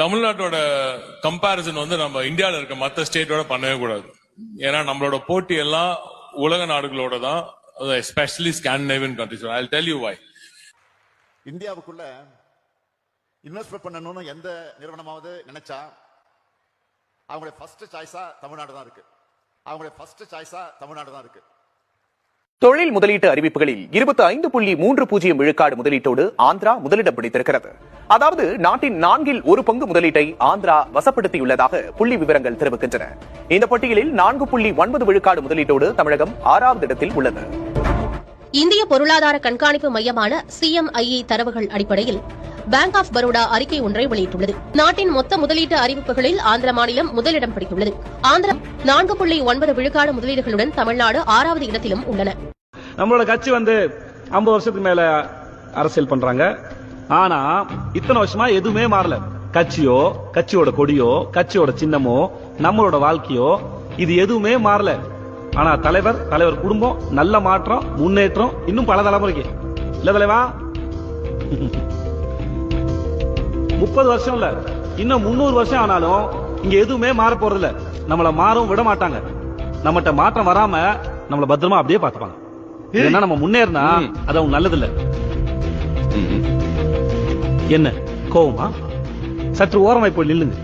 தமிழ்நாட்டோட கம்பாரிசன் வந்து நம்ம இந்தியாவில் இருக்க மற்ற ஸ்டேட்டோட பண்ணவே கூடாது. ஏன்னா நம்மளோட போட்டி எல்லாம் உலக நாடுகளோட தான். Especially Scandinavian countries I tell you why இந்தியாவுக்குள்ள investment பண்ணணும்னு எந்த நிறுவனமாவது நினைச்சா அவங்களுடைய ஃபர்ஸ்ட் சாய்ஸா தமிழ்நாடு தான் இருக்கு. அவங்களுடைய ஃபர்ஸ்ட் சாய்ஸா தமிழ்நாடு தான் இருக்கு. தொழில் முதலீட்டு அறிவிப்புகளில் இருபத்தி ஐந்து புள்ளி மூன்று பூஜ்ஜியம் விழுக்காடு முதலீட்டோடு ஆந்திரா முதலிடம் பிடித்திருக்கிறது. அதாவது நாட்டின் நான்கில் ஒரு பங்கு முதலீட்டை ஆந்திரா வசப்படுத்தியுள்ளதாக புள்ளி விவரங்கள் தெரிவிக்கின்றன. இந்த பட்டியலில் நான்கு புள்ளி ஒன்பது விழுக்காடு முதலீட்டோடு தமிழகம் ஆறாவது இடத்தில் உள்ளது. இந்திய பொருளாதார கண்காணிப்பு மையமான சிஎம்ஐஇ தரவுகள் அடிப்படையில் பேங்க் ஆஃப் பரோடா அறிக்கை ஒன்றை வெளியிட்டுள்ளது. நாட்டின் மொத்த முதலீட்டு அறிவிப்புகளில் ஆந்திர மாநிலம் முதலிடம் பிடித்துள்ளது. ஆந்திரம் நான்கு புள்ளி ஒன்பது விழுக்காடு முதலீடுகளுடன் தமிழ்நாடு ஆறாவது இடத்திலும் உள்ளன. நம்மளோட கட்சி வந்து 50 வருஷத்துக்கு மேல அரசியல் பண்றாங்க. ஆனா இத்தனை வருஷமா எதுவுமே மாறல. கட்சியோ கட்சியோட கொடியோ கட்சியோட சின்னமோ நம்மளோட வாழ்க்கையோ இது எதுவுமே மாறல. ஆனா தலைவர் தலைவர் குடும்பம் நல்ல மாற்றம் முன்னேற்றம் இன்னும் பல தலைமுறைக்கு. இல்ல தலைவா? முப்பது வருஷம் இல்ல. இன்னும் முன்னூறு வருஷம் ஆனாலும் இங்க எதுவுமே மாற போறது இல்ல நம்மள மாறவும் விட மாட்டாங்க. நம்மகிட்ட மாற்றம் வராம நம்மள பத்திரமா அப்படியே பாத்துப்பாங்க ஏன்னா நம்ம முன்னேறினா அது அவங்க நல்லது இல்ல என்ன? கோவமா? சற்று ஓரமாய் போய் நில்லுங்க.